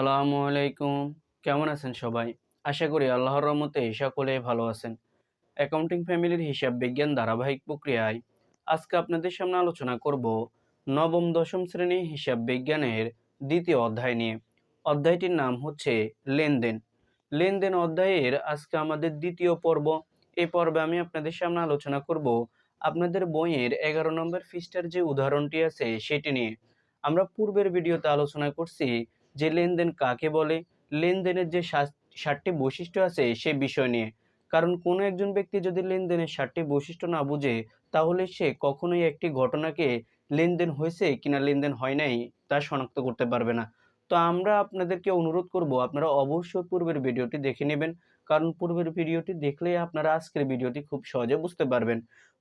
আসসালামু আলাইকুম। কেমন আছেন সবাই? আশা করি আল্লাহর রহমতে সকলে ভালো আছেন। অ্যাকাউন্টিং ফ্যামিলির হিসাব বিজ্ঞান ধারাবাহিক প্রক্রিয়ায় আজকে আপনাদের সামনে আলোচনা করব নবম দশম শ্রেণি হিসাব বিজ্ঞানের দ্বিতীয় অধ্যায় নিয়ে। অধ্যায়টির নাম হচ্ছে লেনদেন। লেনদেন অধ্যায়ের আজকে আমাদের দ্বিতীয় পর্ব। এই পর্বে আমি আপনাদের সামনে আলোচনা করব আপনাদের বইয়ের এগারো নম্বর ফিস্টার যে উদাহরণটি আছে সেটি নিয়ে। আমরা পূর্বের ভিডিওতে আলোচনা করছি যে লেনদেন কাকে বলে, লেনদেনের যে সাতটি বৈশিষ্ট্য আছে সে বিষয় নিয়ে। কারণ কোনো একজন ব্যক্তি যদি লেনদেনের সাতটি বৈশিষ্ট্য না বুঝে, তাহলে সে কখনোই একটি ঘটনাকে লেনদেন হয়েছে কিনা, লেনদেন হয় নাই তা শনাক্ত করতে পারবে না। তো আমরা আপনাদেরকে অনুরোধ করব, আপনারা অবশ্যই পূর্বের ভিডিওটি দেখে নেবেন। কারণ পূর্বের ভিডিওটি দেখলেই আপনারা আজকের ভিডিওটি খুব সহজে বুঝতে পারবেন।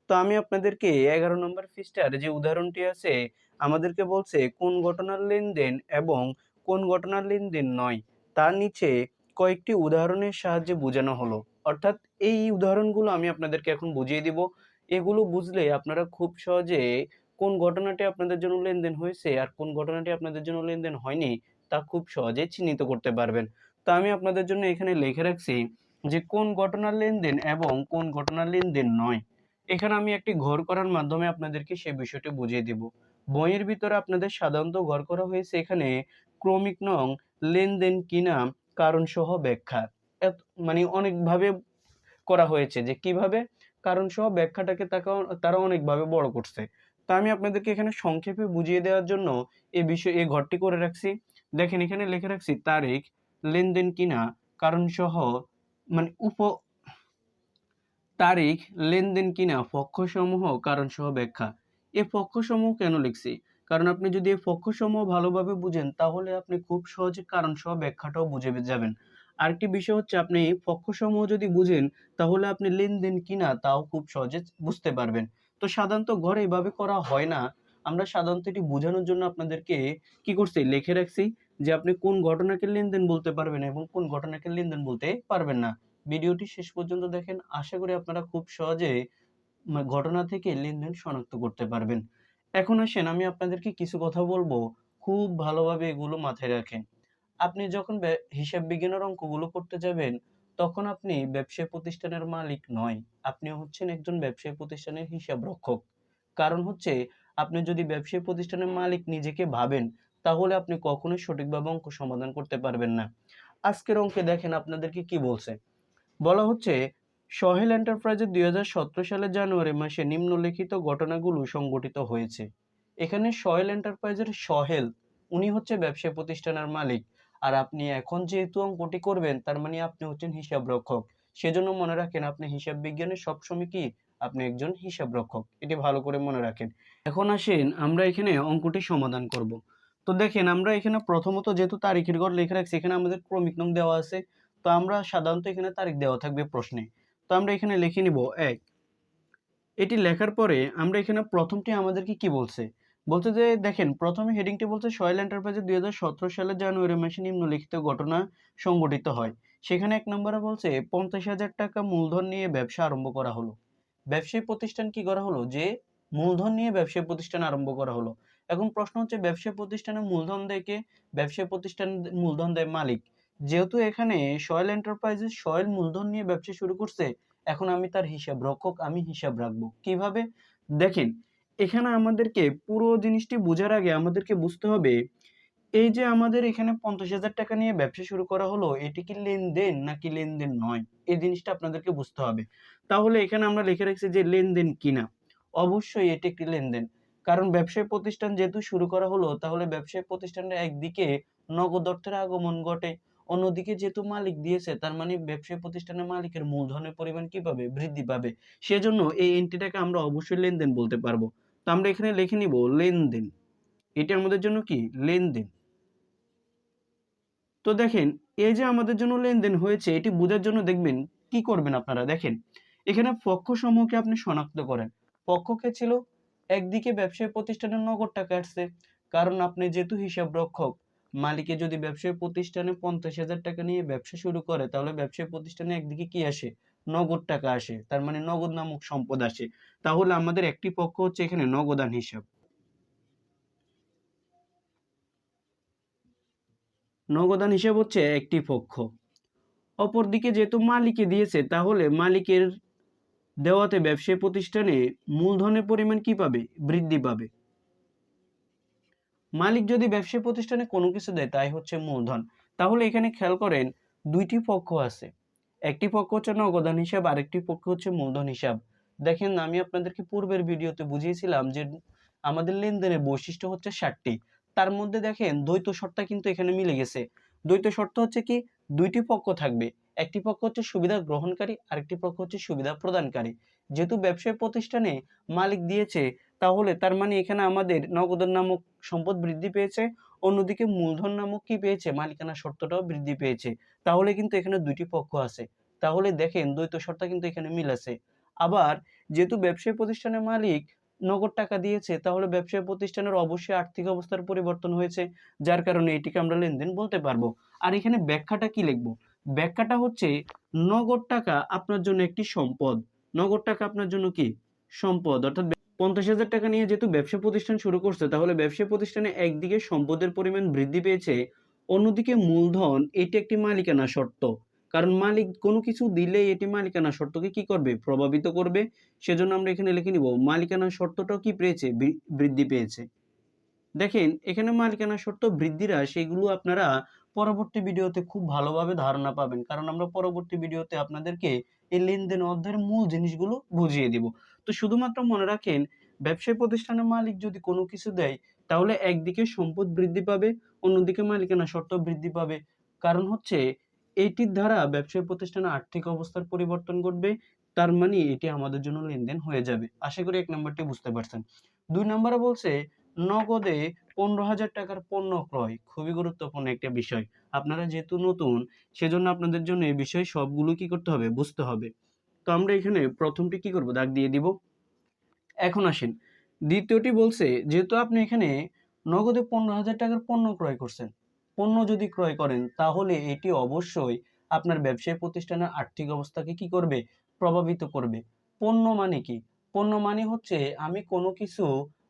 তো আমি আপনাদেরকে এগারো নম্বর পৃষ্ঠার যে উদাহরণটি আছে, আমাদেরকে বলছে কোন ঘটনার লেনদেন এবং কোন ঘটনার লেনদেন নয়, তার নিচে কয়েকটি উদাহরণের সাহায্যে বোঝানো হলো। অর্থাৎ এই উদাহরণগুলো আমি আপনাদেরকে এখন বুঝিয়ে দিব। এগুলো বুঝলে আপনারা খুব সহজে কোন ঘটনাটি আপনাদের জন্য লেনদেন হয়েছে আর কোন ঘটনাটি আপনাদের জন্য লেনদেন হয়নি তা খুব সহজে চিহ্নিত করতে পারবেন। তো আমি আপনাদের জন্য এখানে লিখে রাখছি যে কোন ঘটনার লেনদেন এবং কোন ঘটনার লেনদেন নয়। এখানে আমি একটি ঘর করার মাধ্যমে আপনাদেরকে সেই বিষয়টি বুঝিয়ে দিব। বইয়ের ভিতরে আপনাদের সাধারণত ঘর করা হয়েছে এখানে ক্রমিক নং লেনদেন কিনা কারণ সহ ব্যাখ্যা। এত- মানে অনেকভাবে করা হয়েছে যে কীভাবে কারণ সহ ব্যাখ্যাটাকে তারা অনেকভাবে বড় করছে। তা আমি আপনাদেরকে এখানে সংক্ষেপে বুঝিয়ে দেওয়ার জন্য এই বিষয়ে এই ঘরটি করে রাখছি। দেখেন এখানে লিখে রাখছি, তারিখ, লেনদেন কিনা কারণ সহ মানে উপ, তারিখ, লেনদেন কিনা পক্ষসমূহ কারণ সহ ব্যাখ্যা। এ পক্ষসমূহ কেন লিখছি? কারণ আপনি যদি এই পক্ষসমূহ ভালোভাবে বুঝেন, তাহলে আপনি খুব সহজে কারণ সহ ব্যাখ্যাটাও বুঝে যাবেন। আরেকটি বিষয় হচ্ছে, আপনি পক্ষসমূহ যদি বুঝেন, তাহলে আপনি লেনদেন কিনা তাও খুব সহজে বুঝতে পারবেন। তো সাধারণত ঘরে এভাবে করা হয় না। আমরা সাধারণত এটি বোঝানোর জন্য আপনাদেরকে কি করছি, লিখে রাখছি যে আপনি কোন ঘটনাকে লেনদেন বলতে পারবেন এবং কোন ঘটনাকে লেনদেন বলতে পারবেন না। ভিডিওটি শেষ পর্যন্ত দেখেন। আশা করি আপনারা খুব সহজে ঘটনা থেকে লেনদেন শনাক্ত করতে পারবেন। এখন আসেন, আমি আপনাদেরকে কিছু কথা বলব। খুব ভালোভাবে এগুলো মাথায় রাখেন। আপনি যখন হিসাব বিজ্ঞানের অঙ্কগুলো করতে যাবেন, তখন আপনি ব্যবসায়ী প্রতিষ্ঠানের মালিক নয়। আপনি হচ্ছেন একজন ব্যবসায়ী প্রতিষ্ঠানের হিসাব রক্ষক। কারণ হচ্ছে, আপনি যদি ব্যবসায়ী প্রতিষ্ঠানের মালিক নিজেকে ভাবেন, তাহলে আপনি কখনোই সঠিকভাবে অঙ্ক সমাধান করতে পারবেন না। আজকের অঙ্কে দেখেন আপনাদেরকে কি বলছে। বলা হচ্ছে সহেল এন্টারপ্রাইজের দুই হাজার সতেরো সালের জানুয়ারি মাসে নিম্নলিখিত ঘটনাগুলো সংঘটিত হয়েছে। এখানে সহেল এন্টারপ্রাইজের সহেল, উনি হচ্ছে ব্যবসায়ী প্রতিষ্ঠানের মালিক। আর আপনি এখন যেহেতু অঙ্কটি করবেন, তার মানে আপনি হচ্ছেন হিসাব রক্ষক সেজন্য মনে রাখেন, আপনি হিসাব বিজ্ঞানে সবসময় কি? আপনি একজন হিসাব রক্ষক এটি ভালো করে মনে রাখেন। এখন আসেন, আমরা এখানে অঙ্কটি সমাধান করব। তো দেখেন, আমরা এখানে প্রথমত যেহেতু তারিখের ঘর লিখে রাখছি, এখানে আমাদের ক্রমিক নং দেওয়া আছে। তো আমরা সাধারণত এখানে তারিখ দেওয়া থাকবে প্রশ্নে। তো আমরা এখানে লিখে নিব এক। এটি লেখার পরে আমরা এখানে প্রথমটি আমাদেরকে কি বলছে? বলছে যে, দেখেন, প্রথমে হেডিংটি বলছে, সয়েল এন্টারপ্রাইজে দুই হাজার সতেরো সালের জানুয়ারি মাসে নিম্নলিখিত ঘটনা সংঘটিত হয়। সেখানে এক নম্বরে বলছে, পঞ্চাশ হাজার টাকা মূলধন নিয়ে ব্যবসা আরম্ভ করা হলো। ব্যবসায়ী প্রতিষ্ঠান কি করা হলো? যে, মূলধন নিয়ে ব্যবসায়ী প্রতিষ্ঠান আরম্ভ করা হলো। এখন প্রশ্ন হচ্ছে, ব্যবসায়ী প্রতিষ্ঠানে মূলধন দেয় কে ব্যবসায়ী প্রতিষ্ঠান মূলধন দেয় মালিক। যেহেতু এখানে সয়েল এন্টারপ্রাইজেস সয়েল মূলধন নিয়ে ব্যবসা শুরু করছে, এখন আমি তার হিসাব রক্ষক, আমি হিসাব রাখব। কীভাবে? দেখেন, এখানে আমাদেরকে পুরো জিনিসটি বোঝার আগে আমাদেরকে বুঝতে হবে, এই যে আমাদের এখানে পঞ্চাশ হাজার টাকা নিয়ে ব্যবসা শুরু করা হলো, এটি কি লেনদেন নাকি লেনদেন নয়? এই জিনিসটা আপনাদেরকে বুঝতে হবে। তাহলে এখানে আমরা লিখে রাখছি যে লেনদেন কিনা। অবশ্যই এটি একটি লেনদেন। কারণ ব্যবসায়ী প্রতিষ্ঠান যেহেতু শুরু করা হলো, তাহলে ব্যবসায়ী প্রতিষ্ঠানের একদিকে নগদ অর্থের আগমন ঘটে অন্যদিকে যেহেতু মালিক দিয়েছে, তার মানে ব্যবসায়ী প্রতিষ্ঠানের মালিকের মূলধনের পরিমাণ কি পাবে বৃদ্ধি পাবে, সেজন্য এই এন্ট্রিটাকে আমরা অবশ্যই লেনদেন বলতে পারব। তো আমরা এখানে লিখে নিব লেনদেন। এটা আমাদের জন্য কি? লেনদেন। তো দেখেন, এই যে আমাদের জন্য লেনদেন হয়েছে, এটি বোঝার জন্য দেখবেন, কি করবেন আপনারা? দেখেন, এখানে পক্ষ সমূহকে আপনি শনাক্ত করেন। পক্ষকে ছিল? একদিকে ব্যবসায়ী প্রতিষ্ঠানের নগদ টাকা আসছে, কারণ আপনি যেহেতু হিসাব রক্ষক মালিকে যদি ব্যবসায়ী প্রতিষ্ঠানে পঞ্চাশ হাজার টাকা নিয়ে ব্যবসা শুরু করে, তাহলে ব্যবসায়ী প্রতিষ্ঠানে একদিকে কি আসে? নগদ টাকা আসে, তার মানে নগদ নামক সম্পদ আসে। তাহলে আমাদের একটি পক্ষ হচ্ছে এখানে নগদান হিসাব। নগদান হিসাব হচ্ছে একটি পক্ষ। অপরদিকে যেহেতু মালিকে দিয়েছে, তাহলে মালিকের দেওয়াতে ব্যবসায়ী প্রতিষ্ঠানে মূলধনের পরিমাণ কি পাবে? বৃদ্ধি পাবে। মালিক যদি ব্যবসায়ী প্রতিষ্ঠানে কোনো কিছু দেয়, তাই হচ্ছে মূলধন। তাহলে এখানে খেয়াল করেন, দুইটি পক্ষ আছে। একটি পক্ষ হচ্ছে নগদান হিসাব, আরেকটি পক্ষ হচ্ছে মূলধন হিসাব। দেখেন, আমি আপনাদেরকে পূর্বের ভিডিওতে বুঝিয়েছিলাম যে আমাদের লেনদেনের বৈশিষ্ট্য হচ্ছে ষাটটি। তার মধ্যে দেখেন, দ্বৈত শর্তটা কিন্তু এখানে মিলে গেছে। দ্বৈত শর্ত হচ্ছে কি? দুইটি পক্ষ থাকবে। একটি পক্ষ হচ্ছে সুবিধা গ্রহণকারী, আরেকটি পক্ষ হচ্ছে সুবিধা প্রদানকারী। যেহেতু ব্যবসায়ী প্রতিষ্ঠানে মালিক দিয়েছে তাহলে তার মানে এখানে আমাদের নগদান নামক সম্পদ বৃদ্ধি পেয়েছে, অন্যদিকে মূলধন নামক কি পেয়েছে? মালিকানা শর্তটাও বৃদ্ধি পেয়েছে। তাহলে কিন্তু এখানে দুইটি পক্ষ আছে। তাহলে দেখেন দ্বৈত শর্ত কিন্তু এখানে মিল আছে। আবার যেহেতু ব্যবসায়ী প্রতিষ্ঠানের মালিক নগদ টাকা দিয়েছে, তাহলে ব্যবসায়ী প্রতিষ্ঠানের অবশ্যই আর্থিক অবস্থার পরিবর্তন হয়েছে, যার কারণে এটিকে আমরা লেনদেন বলতে পারব। আর এখানে ব্যাখ্যাটা কি লিখব? ব্যাখ্যাটা হচ্ছে নগদ টাকা আপনার জন্য একটি সম্পদ। নগদ টাকা আপনার জন্য কি? সম্পদ। অর্থাৎ পঞ্চাশ হাজার টাকা নিয়ে যেহেতু ব্যবসা প্রতিষ্ঠান শুরু করছে, তাহলে ব্যবসা প্রতিষ্ঠানে একদিকে সম্পদের পরিমাণ বৃদ্ধি পেয়েছে, অন্যদিকে মূলধন, এটি একটি মালিকানা শর্ত। কারণ মালিক কোনো কিছু দিলে এটি মালিকানা শর্তকে কি করবে? প্রভাবিত করবে। সেজন্য আমরা এখানে লিখে নিব, মালিকানা শর্তটাও কি পেয়েছে? বৃদ্ধি পেয়েছে। দেখেন, এখানে মালিকানা শর্ত বৃদ্ধিরা সেগুলো আপনারা পরবর্তী ভিডিওতে খুব ভালোভাবে ধারণা পাবেন। কারণ আমরা পরবর্তী ভিডিওতে আপনাদেরকে এই লেনদেন অধ্যায়ের মূল জিনিসগুলো বুঝিয়ে দিব। তো শুধুমাত্র মনে রাখেন, ব্যবসায়ী প্রতিষ্ঠানের মালিক যদি কোনো কিছু দেয়, তাহলে একদিকে সম্পদ বৃদ্ধি পাবে, অন্যদিকে মালিকানা শর্ত বৃদ্ধি পাবে। কারণ হচ্ছে এটির দ্বারা ব্যবসায়ী প্রতিষ্ঠানের আর্থিক অবস্থার পরিবর্তন ঘটবে, তার মানে এটি আমাদের জন্য লেনদেন হয়ে যাবে। আশা করি এক নম্বরটি বুঝতে পারছেন। দুই নম্বরে বলছে নগদে পনেরো হাজার টাকার পণ্য ক্রয়, খুবই গুরুত্বপূর্ণ একটা বিষয়। আপনারা যেহেতু নতুন, সেজন্য আপনাদের জন্য এই বিষয় সবগুলো কি করতে হবে, বুঝতে হবে। তো আমরা এখানে প্রথমটি কি করব, দাগ দিয়ে দিব। এখন আসেন, দ্বিতীয়টি বলছে, যেহেতু আপনি এখানে নগদে পনেরো হাজার টাকার পণ্য ক্রয় করছেন, পণ্য যদি ক্রয় করেন, তাহলে এটি অবশ্যই আপনার ব্যবসায়ী, প্রতিষ্ঠানের আর্থিক অবস্থাকে কি করবে? প্রভাবিত করবে। পণ্য মানে কি? পণ্য মানে হচ্ছে, আমি কোনো কিছু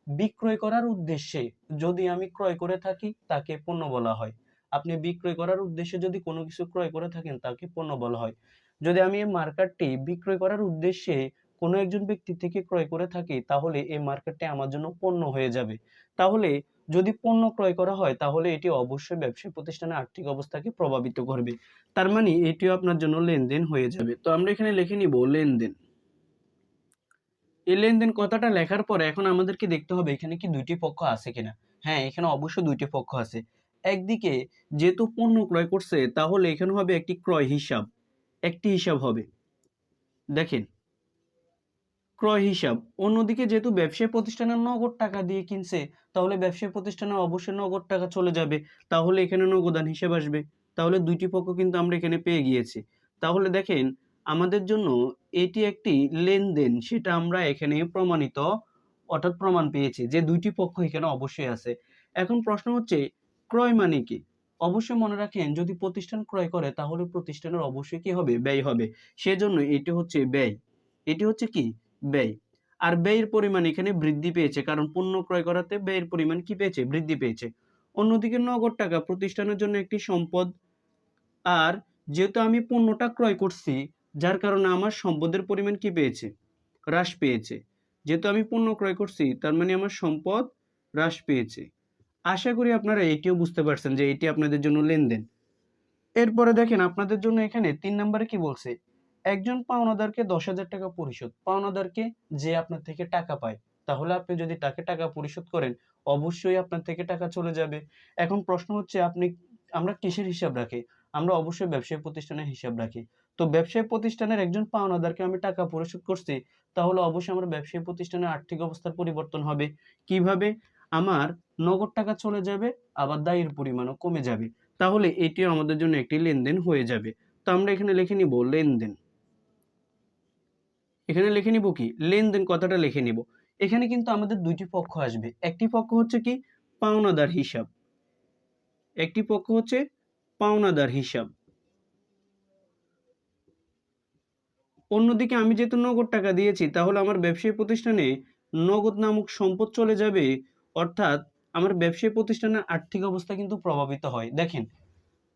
বিক্রয় করার উদ্দেশ্যে যদি আমি ক্রয় করে থাকি, তাকে পণ্য বলা হয়। আপনি বিক্রয় করার উদ্দেশ্যে যদি কোনো কিছু ক্রয় করে থাকেন, তাকে পণ্য বলা হয়। যদি আমি এই মার্কেটটি বিক্রয় করার উদ্দেশ্যে কোনো একজন ব্যক্তি থেকে ক্রয় করে থাকি, তাহলে এই মার্কেটটি আমার জন্য পণ্য হয়ে যাবে। তাহলে যদি পণ্য ক্রয় করা হয়, তাহলে এটি অবশ্যই ব্যবসায়ী প্রতিষ্ঠানের আর্থিক অবস্থাকে প্রভাবিত করবে। তার মানে এটিও আপনার জন্য লেনদেন হয়ে যাবে। তো আমরা এখানে লিখে নিব লেনদেন। এই লেনদেন কথাটা লেখার পরে এখন আমাদেরকে দেখতে হবে এখানে কি দুইটি পক্ষ আছে কিনা। হ্যাঁ এখানে অবশ্যই দুইটি পক্ষ আছে। একদিকে যেহেতু পণ্য ক্রয় করছে, তাহলে এখানে হবে একটি ক্রয় হিসাব। একটি হিসাব হবে। দেখেন, ক্রয় হিসাব। অন্যদিকে যেহেতু ব্যবসায়ী প্রতিষ্ঠানের নগদ টাকা দিয়ে কিনছে, তাহলে ব্যবসায়ী প্রতিষ্ঠানে অবশ্যই নগদ টাকা চলে যাবে। তাহলে এখানে নগদান হিসাব আসবে। তাহলে দুইটি পক্ষ কিন্তু আমরা এখানে পেয়ে গিয়েছি। তাহলে দেখেন আমাদের জন্য এটি একটি লেনদেন, সেটা আমরা এখানে প্রমাণিত, অর্থাৎ প্রমাণ পেয়েছি যে দুইটি পক্ষ এখানে অবশ্যই আছে। এখন প্রশ্ন হচ্ছে, ক্রয় মানে কি? অবশ্যই মনে রাখেন, যদি প্রতিষ্ঠান ক্রয় করে, তাহলে প্রতিষ্ঠানের অবশ্যই কি হবে? ব্যয় হবে। সেজন্য এটি হচ্ছে ব্যয়। এটি হচ্ছে কি? ব্যয়। আর ব্যয়ের পরিমাণ এখানে বৃদ্ধি পেয়েছে, কারণ পণ্য ক্রয় করাতে ব্যয়ের পরিমাণ কি পেয়েছে? বৃদ্ধি পেয়েছে। অন্যদিকে নগদ টাকা, প্রতিষ্ঠানের জন্য একটি সম্পদ, আর যেহেতু আমি পণ্যটা ক্রয় করছি যার কারণে আমার সম্পদের পরিমাণ কি পেয়েছে? হ্রাস পেয়েছে। যেহেতু আমি পণ্য ক্রয় করছি, তার মানে আমার সম্পদ হ্রাস পেয়েছে। আশা করি আপনারা এটিও বুঝতে পারছেন যে এটি আপনাদের জন্য লেনদেন। এরপরে দেখেন, আপনাদের জন্য এখানে তিন নম্বরে কি বলছে? একজন পাওনাদারকে দশ হাজার টাকা পরিশোধ। পাওনাদারকে যে আপনার থেকে টাকা পায়, তাহলে আপনি যদি তাকে টাকা পরিশোধ করেন, অবশ্যই আপনার থেকে টাকা চলে যাবে। এখন প্রশ্ন হচ্ছে, আপনি, আমরা কিসের হিসাব রাখি? আমরা অবশ্যই ব্যবসায়ী প্রতিষ্ঠানের হিসাব রাখি। তো ব্যবসায়ী প্রতিষ্ঠানের একজন পাওনাদারকে আমি টাকা পরিশোধ করছি, তাহলে অবশ্যই আমার ব্যবসায়ী প্রতিষ্ঠানের আর্থিক অবস্থার পরিবর্তন হবে। কীভাবে? আমার নগদ টাকা চলে যাবে, আবার দায়ের পরিমাণও কমে যাবে। তাহলে এটিও আমাদের জন্য একটি লেনদেন হয়ে যাবে। তো আমরা এখানে লিখে নিব লেনদেন। এখানে লিখে নিব কি? লেনদেন কথাটা লিখে নিব। এখানে কিন্তু আমাদের দুইটি পক্ষ আসবে। একটি পক্ষ হচ্ছে কি? পাওনাদার হিসাব। একটি পক্ষ হচ্ছে পাওনাদার হিসাব। অন্যদিকে আমি যেহেতু নগদ টাকা দিয়েছি, তাহলে আমার ব্যবসায়ী প্রতিষ্ঠানে নগদ নামক সম্পদ চলে যাবে, অর্থাৎ আমার ব্যবসায়ী প্রতিষ্ঠানের আর্থিক অবস্থা কিন্তু প্রভাবিত হয়। দেখেন,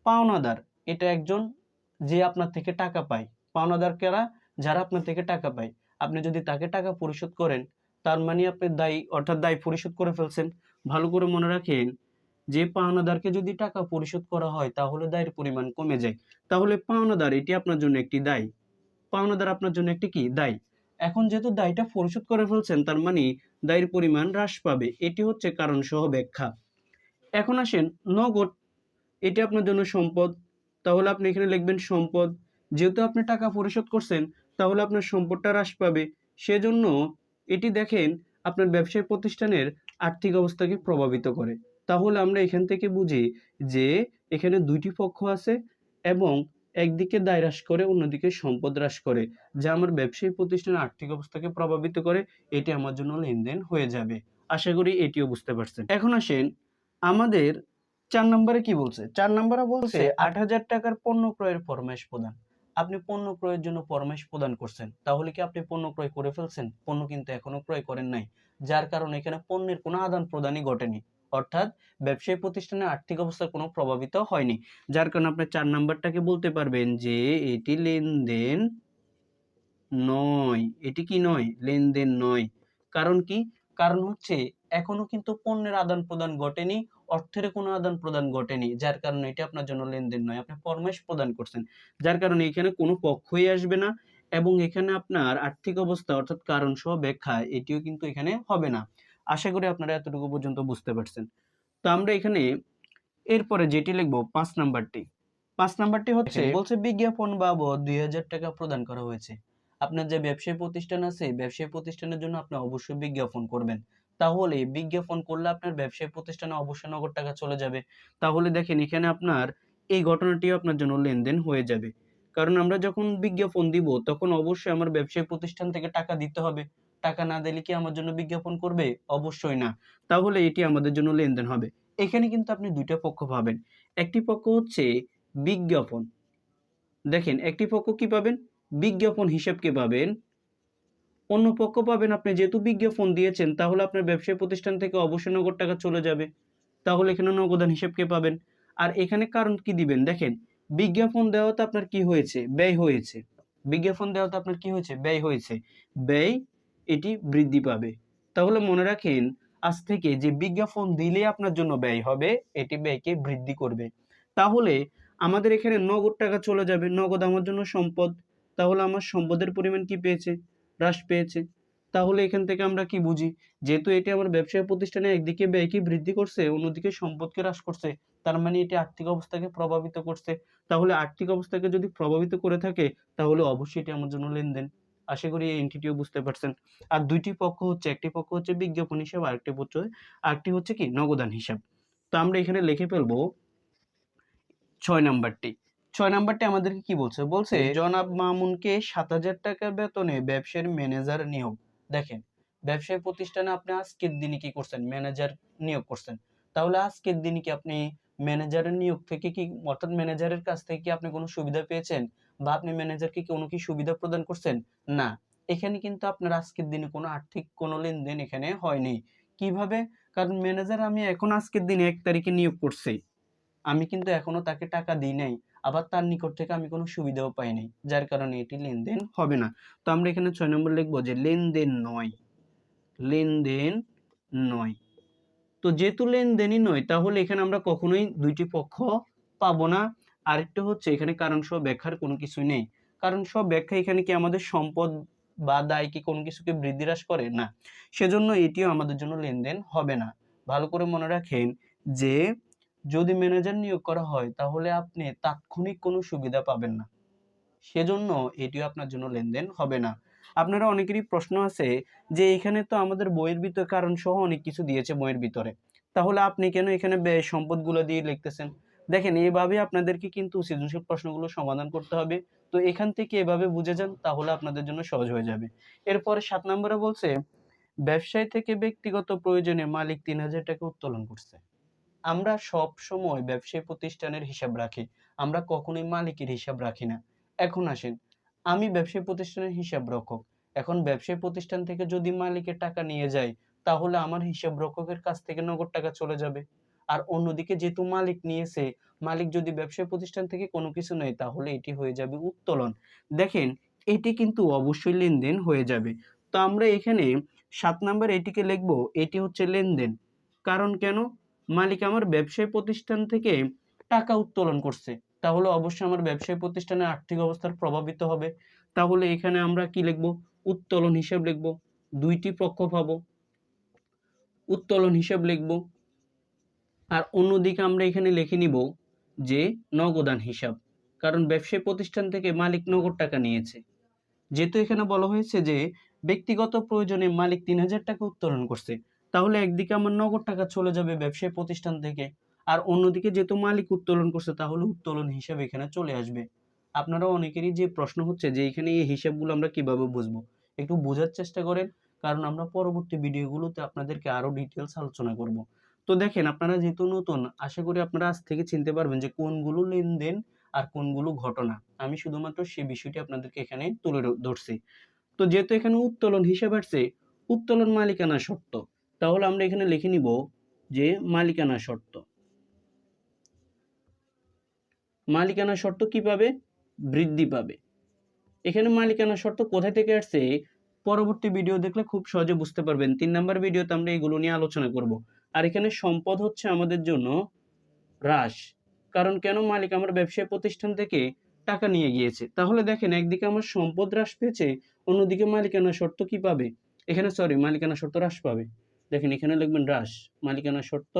পাওনাদার এটা একজন যে আপনার থেকে টাকা পায়। পাওনাদার কারা? যারা আপনার থেকে টাকা পায়। আপনি যদি তাকে টাকা পরিশোধ করেন, তার মানে আপনি দায়ী, অর্থাৎ দায় পরিশোধ করে ফেলছেন। ভালো করে মনে রাখেন যে পাওনাদারকে যদি টাকা পরিশোধ করা হয়, তাহলে দায়ের পরিমাণ কমে যায়। তাহলে পাওনাদার এটি আপনার জন্য একটি দায়। পাওনাদার আপনার জন্য একটি কি? দায়। এখন যেহেতু দায়টা পরিশোধ করে ফেলছেন, তার মানে দায়ের পরিমাণ হ্রাস পাবে। এটি হচ্ছে কারণ সহ ব্যাখ্যা। এখন আসেন, নগদ, এটি আপনার জন্য সম্পদ। তাহলে আপনি এখানে লিখবেন সম্পদ। যেহেতু আপনি টাকা পরিশোধ করছেন, তাহলে আপনার সম্পদটা হ্রাস পাবে। সেজন্য এটি দেখেন, আপনার ব্যবসায়ী প্রতিষ্ঠানের আর্থিক অবস্থাকে প্রভাবিত করে। তাহলে আমরা এখান থেকে বুঝি যে এখানে দুইটি পক্ষ আছে এবং একদিকে দায় হ্রাস করে অন্যদিকে সম্পদ হ্রাস করে যা আমার ব্যবসায়ী প্রতিষ্ঠানের আর্থিক অবস্থাকে প্রভাবিত করে। এটি আমার জন্য লেনদেন হয়ে যাবে। আশা করি এটিও বুঝতে পারছেন। এখন আসেন আমাদের চার নম্বরে কি বলছে? চার নম্বরে বলছে আট হাজার টাকার পণ্য ক্রয়ের ফরমাইশ প্রদান। আপনি পণ্য ক্রয়ের জন্য ফরমাইশ প্রদান করছেন। তাহলে কি আপনি পণ্য ক্রয় করে ফেলছেন? পণ্য কিন্তু এখনও ক্রয় করেন নাই যার কারণে এখানে পণ্যের কোনো আদান প্রদানই ঘটেনি। অর্থাৎ ব্যবসায়ী প্রতিষ্ঠানের আর্থিক অবস্থা কোনো প্রভাবিত হয়নি। যার কারণে আপনি চার নাম্বারটাকে বলতে পারবেন যে এটি লেনদেন নয়। এটি কি নয়? লেনদেন নয়। কারণ কি? কারণ হচ্ছে এখনও কিন্তু পণ্যের আদান প্রদান ঘটেনি অর্থের কোনো আদান প্রদান ঘটেনি, যার কারণে এটা আপনার জন্য লেনদেন নয়। আপনি ফরমাইশ প্রদান করছেন, যার কারণে এখানে কোনো পক্ষই আসবে না এবং এখানে আপনার আর্থিক অবস্থা অর্থাৎ কারণ সহ ব্যাখ্যা এটিও কিন্তু এখানে হবে না। আশা করি আপনারা এতটুকু পর্যন্ত বুঝতে পারছেন। তো আমরা এখানে এরপরে যেটি লিখব পাঁচ নাম্বারটি। পাঁচ নাম্বারটি হচ্ছে বলছে বিজ্ঞাপন বাবদ দুই হাজার টাকা প্রদান করা হয়েছে। আপনার যে ব্যবসায়ী প্রতিষ্ঠান আছে ব্যবসায়ী প্রতিষ্ঠানের জন্য আপনি অবশ্যই বিজ্ঞাপন করবেন। তাহলে বিজ্ঞাপন করলে আপনার ব্যবসায়ী প্রতিষ্ঠানে অবশ্যই নগদ টাকা চলে যাবে। তাহলে দেখেন এখানে আপনার এই ঘটনাটিও আপনার জন্য লেনদেন হয়ে যাবে। কারণ আমরা যখন বিজ্ঞাপন দিব তখন অবশ্যই আমার ব্যবসায়ী প্রতিষ্ঠান থেকে টাকা দিতে হবে। টাকা না দিলে কি আমার জন্য বিজ্ঞাপন করবে? অবশ্যই না। তাহলে এটি আমাদের জন্য লেনদেন হবে। এখানে কিন্তু আপনি দুইটা পক্ষ পাবেন। একটি পক্ষ হচ্ছে বিজ্ঞাপন। দেখেন, একটি পক্ষ কি পাবেন? বিজ্ঞাপন হিসাবকে পাবেন? অন্য পক্ষ পাবেন আপনি। যেহেতু বিজ্ঞাপন দিয়েছেন, তাহলে আপনার ব্যবসায়ী প্রতিষ্ঠান থেকে অবশ্যই নগদ টাকা চলে যাবে। তাহলে এখানে নগদান হিসাবকে পাবেন? আর এখানে কারণ কি দিবেন? দেখেন, বিজ্ঞাপন দেওয়াতে আপনার কি হয়েছে? ব্যয় হয়েছে। বিজ্ঞাপন দেওয়াতে আপনার কি হয়েছে? ব্যয় হয়েছে। ব্যয় এটি বৃদ্ধি পাবে। তাহলে মনে রাখেন, আজ থেকে যে বিজ্ঞাপন দিলে আপনার জন্য ব্যয় হবে, এটি ব্যয়কে বৃদ্ধি করবে। তাহলে আমাদের এখানে নগদ টাকা চলে যাবে। নগদ আমার জন্য সম্পদ। তাহলে আমার সম্পদের পরিমাণ কি পেয়েছে? হ্রাস পেয়েছে। তাহলে এখান থেকে আমরা কি বুঝি? যেহেতু এটি আমার ব্যবসায় প্রতিষ্ঠানে একদিকে ব্যয়কে বৃদ্ধি করছে, অন্যদিকে সম্পদকে হ্রাস করছে। তার মানে এটি আর্থিক অবস্থাকে প্রভাবিত করছে। তাহলে আর্থিক অবস্থাকে যদি প্রভাবিত করে থাকে, তাহলে অবশ্যই এটি আমার জন্য লেনদেন। আশা করি এই এন্টিটিও বুঝতে পারছেন। আর দুইটি পক্ষ হচ্ছে, একটি পক্ষ হচ্ছে বিজ্ঞাপন হিসাব আরেকটি পক্ষ, আরেকটি হচ্ছে কি নগদান হিসাব। তো আমরা এখানে লিখে ফেলব ছয় নাম্বারটি। ছয় নাম্বারটি আমাদেরকে কি বলছে? বলছে, জনাব মামুনকে সাত হাজার টাকা বেতনে ব্যবসার ম্যানেজার নিয়োগ। দেখেন, ব্যবসায়ী প্রতিষ্ঠানে আপনি আজকের দিনে কি করছেন? ম্যানেজার নিয়োগ করছেন। তাহলে আজকের দিনে কি আপনি ম্যানেজারের নিয়োগ থেকে কি, অর্থাৎ ম্যানেজারের কাছ থেকে কি আপনি কোনো সুবিধা পেয়েছেন? বা আপনি ম্যানেজারকে কোনো কি সুবিধা প্রদান করছেন? না। এখানে কিন্তু আপনার আজকের দিনে কোনো আর্থিক কোনো লেনদেন এখানে হয়নি। কীভাবে? কারণ ম্যানেজার আমি এখন আজকের দিনে এক তারিখে নিয়োগ করছি। আমি কিন্তু এখনও তাকে টাকা দিই নাই। আবার তার নিকট থেকে আমি কোনো সুবিধাও পাই নাই, যার কারণে এটি লেনদেন হবে না। তো আমরা এখানে ছয় নম্বর লিখব যে লেনদেন নয়। লেনদেন নয়। তো যেহেতু লেনদেনই নয়, তাহলে এখানে আমরা কখনোই দুইটি পক্ষ পাবো না। আরেকটা হচ্ছে এখানে কারণ সহ ব্যাখ্যার কোনো কিছুই নেই। কারণ সহ ব্যাখ্যা এখানে কি আমাদের সম্পদ বা দায় কি কোনো কিছুকে বৃদ্ধি হ্রাস করে? না। সেজন্য এটিও আমাদের জন্য লেনদেন হবে না। ভালো করে মনে রাখেন যে, যদি ম্যানেজার নিয়োগ করা হয়, তাহলে আপনি তাৎক্ষণিক কোনো সুবিধা পাবেন না। সেজন্য এটিও আপনার জন্য লেনদেন হবে না। আপনারা অনেকেরই প্রশ্ন আছে যে, এখানে তো আমাদের বইয়ের ভিতরে কারণ সহ অনেক কিছু দিয়েছে বইয়ের ভিতরে। তাহলে আপনি কেন এখানে ব্যয় সম্পদগুলো দিয়ে লিখতেছেন? দেখেন এইভাবে আপনাদেরকে কিন্তু সৃজনশীল প্রশ্নগুলো সমাধান করতে হবে। তো এখান থেকে এভাবে বুঝে যান, তাহলে আপনাদের জন্য সহজ হয়ে যাবে। এরপরে সাত নম্বরে বলছে, ব্যবসায় থেকে ব্যক্তিগত প্রয়োজনে মালিক তিন হাজার টাকা উত্তোলন করছে। আমরা সব সময় ব্যবসায়ী প্রতিষ্ঠানের হিসাব রাখি। আমরা কখনোই মালিকের হিসাব রাখি না। এখন আসেন, আমি ব্যবসায়ী প্রতিষ্ঠানের হিসাব রক্ষক। এখন ব্যবসায়ী প্রতিষ্ঠান থেকে যদি মালিকের টাকা নিয়ে যায়, তাহলে আমার হিসাব রক্ষকের কাছ থেকে নগদ টাকা চলে যাবে। আর অন্যদিকে যেহেতু মালিক নিয়েছে, মালিক যদি ব্যবসায় প্রতিষ্ঠান থেকে কোনো কিছু নেয়, তাহলে এটি হয়ে যাবে উত্তোলন। দেখেন, এটি কিন্তু অবশ্যই লেনদেন হয়ে যাবে। তো আমরা এখানে সাত নাম্বার এটিকে লিখব, এটি হচ্ছে লেনদেন। কারণ কেন? মালিক আমার ব্যবসায় প্রতিষ্ঠান থেকে টাকা উত্তোলন করছে। তাহলে অবশ্যই আমার ব্যবসায় প্রতিষ্ঠানের আর্থিক অবস্থার প্রভাবিত হবে। তাহলে এখানে আমরা কি লিখব? উত্তোলন হিসাব লিখব। দুইটি পক্ষ পাবো। উত্তোলন হিসাব লিখব। আর অন্যদিকে আমরা এখানে লিখে নিব যে নগদান হিসাব, কারণ ব্যবসায়ী প্রতিষ্ঠান থেকে মালিক নগদ টাকা নিয়েছে। যেহেতু এখানে বলা হয়েছে যে ব্যক্তিগত প্রয়োজনে মালিক তিন হাজার টাকা উত্তোলন করছে, তাহলে একদিকে আমার নগদ টাকা চলে যাবে ব্যবসায়ী প্রতিষ্ঠান থেকে, আর অন্যদিকে যেহেতু মালিক উত্তোলন করছে, তাহলে উত্তোলন হিসাব এখানে চলে আসবে। আপনারা অনেকেরই যে প্রশ্ন হচ্ছে যে এখানে এই হিসাবগুলো আমরা কীভাবে বুঝব, একটু বোঝার চেষ্টা করেন, কারণ আমরা পরবর্তী ভিডিওগুলোতে আপনাদেরকে আরও ডিটেলস আলোচনা করব। তো দেখেন আপনারা যেহেতু নতুন, আশা করি আপনারা আজ থেকে চিনতে পারবেন যে কোনগুলো লেনদেন আর কোনগুলো ঘটনা। আমি শুধুমাত্র সেই বিষয়টি আপনাদেরকে এখানে তুলে ধরছি। তো যেহেতু এখানে উত্তোলন হিসাব আসছে, উত্তোলন মালিকানা শর্ত, তাহলে আমরা এখানে লিখে নিব যে মালিকানা শর্ত। মালিকানা শর্ত কি পাবে বৃদ্ধি পাবে। এখানে মালিকানা শর্ত কোথায় থেকে আসছে? পরবর্তী ভিডিও দেখলে খুব সহজে বুঝতে পারবেন। তিন নাম্বার ভিডিওতে আমরা এগুলো নিয়ে আলোচনা করব। আর এখানে সম্পদ হচ্ছে আমাদের জন্য হ্রাস। কারণ কেন মালিক আমার ব্যবসায় প্রতিষ্ঠান থেকে টাকা নিয়ে গিয়েছে? তাহলে দেখেন, একদিকে আমার সম্পদ হ্রাস পেয়েছে, অন্যদিকে মালিকানা শর্ত কি পাবে? এখানে সরি মালিকানা শর্ত হ্রাস পাবে। দেখেন, এখানে লিখবেন হ্রাস, মালিকানা শর্ত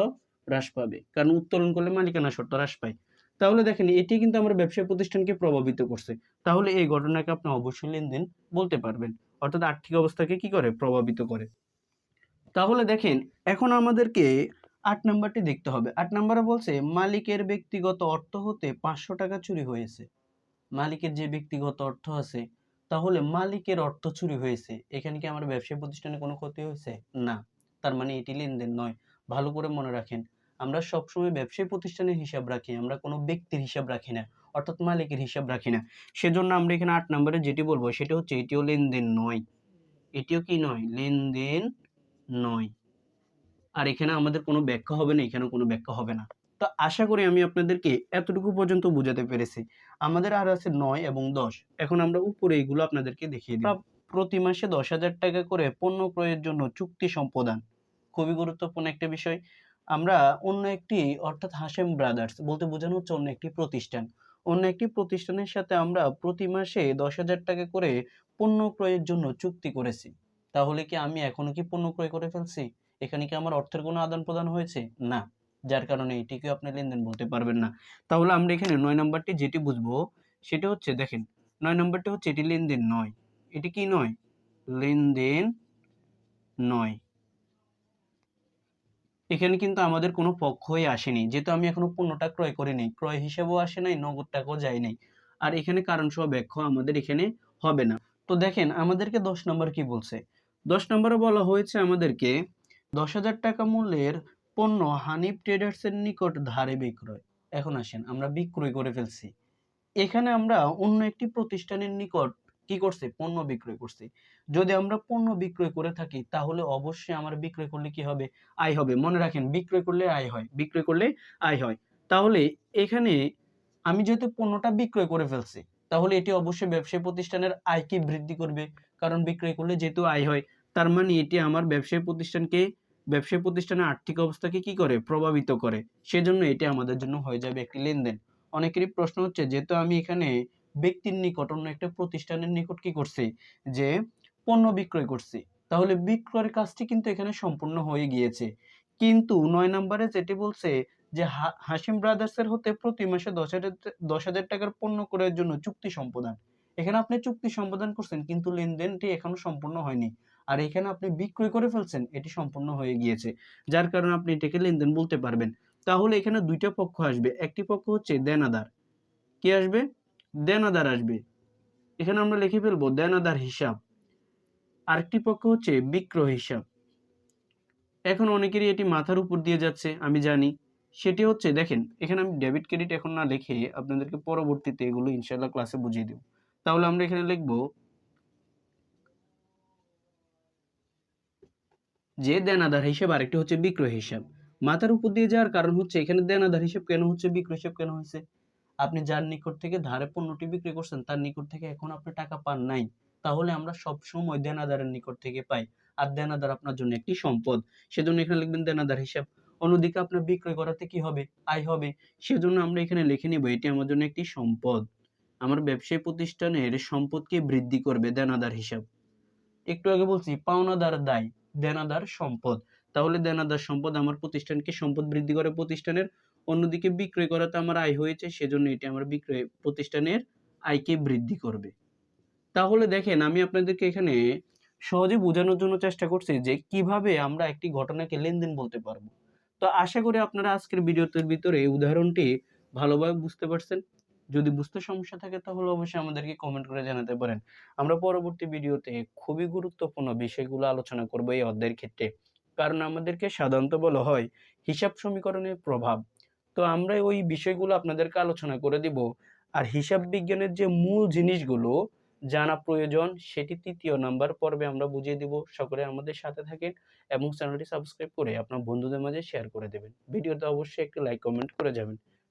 হ্রাস পাবে। কারণ উত্তোলন করলে মালিকানা শর্ত হ্রাস পায়। তাহলে দেখেন, এটি কিন্তু আমার ব্যবসায় প্রতিষ্ঠানকে প্রভাবিত করছে। তাহলে এই ঘটনাকে আপনি অবশ্যই লেনদেন বলতে পারবেন। অর্থাৎ আর্থিক অবস্থাকে কি করে? প্রভাবিত করে। তাহলে দেখেন, এখন আমাদেরকে আট নাম্বারটি দেখতে হবে। আট নাম্বারে বলছে, মালিকের ব্যক্তিগত অর্থ হতে পাঁচশো টাকা চুরি হয়েছে। মালিকের যে ব্যক্তিগত অর্থ আছে, তাহলে মালিকের অর্থ চুরি হয়েছে। এখানে কি আমার ব্যবসায় প্রতিষ্ঠানে কোনো ক্ষতি হয়েছে? না। তার মানে এটি লেনদেন নয়। ভালো করে মনে রাখেন, আমরা সবসময় ব্যবসায়ী প্রতিষ্ঠানের হিসাব রাখি, আমরা কোনো ব্যক্তির হিসাব রাখি না, অর্থাৎ মালিকের হিসাব রাখি না। সেজন্য আমরা এখানে আট নম্বরে যেটি বলব, সেটা হচ্ছে এটিও লেনদেন নয়। এটিও কি নয়? লেনদেন নয়। আর এখানে আমাদের কোনো ব্যাখ্যা হবে না এখানে কোনো ব্যাখ্যা হবে না। তো আশা করি আমি আপনাদেরকে এতটুকু পর্যন্ত বোঝাতে পেরেছি। আমাদের আর আছে নয় এবং দশ। এখন আমরা উপরে এগুলো আপনাদেরকে দেখিয়ে দিই। প্রতি মাসে দশ হাজার টাকা করে পণ্য ক্রয়ের জন্য চুক্তি সম্পাদন। খুবই গুরুত্বপূর্ণ একটা বিষয়। আমরা অন্য একটি, অর্থাৎ হাসেম ব্রাদার্স, বলতে বোঝানো হচ্ছে অন্য একটি প্রতিষ্ঠান। অন্য একটি প্রতিষ্ঠানের সাথে আমরা প্রতি মাসে দশ হাজার টাকা করে পণ্য ক্রয়ের জন্য চুক্তি করেছি। তাহলে কি আমি এখনও কি পণ্য ক্রয় করে ফেলছি? এখানে কি আমার অর্থের কোনো আদান প্রদান হয়েছে? না, যার কারণে এটিকে আপনি লেনদেন বলতে পারবেন না। তাহলে আমরা এখানে নয় নাম্বারটি যেটি বুঝব, সেটা হচ্ছে, দেখেন, নয় নাম্বারটি হচ্ছে এটি লেনদেন নয়। এটি কি নয়? লেনদেন নয়। এখানে কিন্তু আমাদের কোনো পক্ষই আসেনি। যেহেতু আমি এখনও পণ্যটা ক্রয় করিনি ক্রয় হিসেবেও আসে নাই, নগদ টাকাও যায় নাই। আর এখানে কারণ সহ ব্যাখ্যা আমাদের এখানে হবে না। তো দেখেন, আমাদেরকে দশ নম্বর কি বলছে? দশ নম্বরে বলা হয়েছে আমাদেরকে দশ হাজার টাকা মূল্যের পণ্য হানিফ ট্রেডার্সের নিকট ধারে বিক্রয়। এখন আসেন, আমরা বিক্রয় করে ফেলছি। এখানে আমরা অন্য একটি প্রতিষ্ঠানের নিকট কি করছে? পণ্য বিক্রয় করছি। যদি আমরা পণ্য বিক্রয় করে থাকি, তাহলে অবশ্যই আমার বিক্রয় করলে কি হবে? আয় হবে। মনে রাখেন, বিক্রয় করলে আয় হয়। বিক্রয় করলে আয় হয়। তাহলে এখানে আমি যেহেতু পণ্যটা বিক্রয় করে ফেলছি, তাহলে এটি অবশ্যই ব্যবসায়ী প্রতিষ্ঠানের আয়কে বৃদ্ধি করবে? কারণ বিক্রয় করলে যেহেতু আয় হয় তার মানে এটি আমার ব্যবসায়ী প্রতিষ্ঠানকে, ব্যবসায়ী প্রতিষ্ঠানের আর্থিক অবস্থাকে কি করে? প্রভাবিত করে। সেজন্য এটি আমাদের জন্য হয়ে যাবে একটি লেনদেন। অনেকেরই প্রশ্ন হচ্ছে, যেহেতু আমি এখানে ব্যক্তির নিকট অন্য একটা প্রতিষ্ঠানের নিকট কি করছি? যে পণ্য বিক্রয় করছি। তাহলে বিক্রয়ের কাজটি কিন্তু এখানে সম্পূর্ণ হয়ে গিয়েছে। কিন্তু নয় নম্বরে যেটি বলছে যে হাসিম ব্রাদার্সের হতে প্রতি মাসে দশ হাজার দশ হাজার টাকার পণ্য করার জন্য চুক্তি সম্পাদন। এখানে আপনি চুক্তি সম্পাদন করছেন, কিন্তু লেনদেনটি এখনও সম্পূর্ণ হয়নি। আর এখানে আপনি বিক্রয় করে ফেলছেন, এটি সম্পূর্ণ হয়ে গিয়েছে। যার কারণে আপনি এটাকে লেনদেন বলতে পারবেন। তাহলে এখানে দুইটা পক্ষ আসবে। একটি পক্ষ হচ্ছে দেনাদার কি আসবে? দেনাদার আসবে। এখানে আমরা লিখে ফেলব দেনাদার হিসাব। আরেকটি পক্ষ হচ্ছে বিক্রয় হিসাব। এখন অনেকেরই এটি মাথার উপর দিয়ে যাচ্ছে, আমি জানি। সেটি হচ্ছে, দেখেন, এখানে আমি ডেবিট ক্রেডিট এখন না লিখে আপনাদেরকে পরবর্তীতে এগুলো ইনশাল্লাহ ক্লাসে বুঝিয়ে দেব। তাহলে আমরা এখানে লিখব যে দেনাদার হিসাব আরেকটি হচ্ছে বিক্রয় হিসাব। মাথার উপর দিয়ে যাওয়ার কারণ হচ্ছে এখানে দেনাদার হিসেব কেন হচ্ছে, বিক্রয় হিসেব কেন হয়েছে? আপনি যার নিকট থেকে ধারে পণ্যটি বিক্রি করছেন, তার নিকট থেকে এখন আপনি টাকা পান নাই, তাহলে আমরা সব সময় দেনাদারের নিকট থেকে পাই। আর দেনাদার আপনার জন্য একটি সম্পদ। সেজন্য এখানে লিখবেন দেনাদার হিসাব। অন্যদিকে আপনার বিক্রয় করাতে কি হবে? আয় হবে। সেজন্য আমরা এখানে লিখে নিব, এটি আমার জন্য একটি সম্পদ। আমার ব্যবসায়ী প্রতিষ্ঠানের সম্পদকে বৃদ্ধি করবে দেনাদার হিসাব। একটু আগে বলছি, পাওনাদার দায়। দেনাদার সম্পদ। তাহলে দেনাদার সম্পদ আমার প্রতিষ্ঠানকে সম্পদ বৃদ্ধি করে প্রতিষ্ঠানের অন্যদিকে বিক্রয় করাতে আমার আয় হয়েছে, সেজন্য এটি আমার বিক্রয় প্রতিষ্ঠানের আয়কে বৃদ্ধি করবে। তাহলে দেখেন, আমি আপনাদেরকে এখানে সহজে বোঝানোর জন্য চেষ্টা করছি যে কীভাবে আমরা একটি ঘটনাকে লেনদেন বলতে পারব। তো আশা করি আপনারা আজকের ভিডিওটির ভিতরে এই উদাহরণটি ভালোভাবে বুঝতে পারছেন। যদি বুঝতে সমস্যা থাকে তাহলে অবশ্যই আমাদেরকে কমেন্ট করে জানাতে পারেন। আমরা পরবর্তী ভিডিওতে খুবই গুরুত্বপূর্ণ বিষয়গুলো আলোচনা করব এই অধ্যায়ের ক্ষেত্রে। কারণ আমাদেরকে সাধারণত বলা হয়, হিসাব সমীকরণের প্রভাব। তো আমরা ওই বিষয়গুলো আপনাদেরকে আলোচনা করে দিব। আর হিসাব বিজ্ঞানের যে মূল জিনিসগুলো, জানা প্রয়োজন, সেটি তৃতীয় নাম্বার পর্বে আমরা বুঝিয়ে দিব। সকলে আমাদের সাথে থাকেন এবং চ্যানেলটি সাবস্ক্রাইব করে আপনার বন্ধুদের মাঝে শেয়ার করে দেবেন। ভিডিওতে অবশ্যই একটি লাইক কমেন্ট করে যাবেন।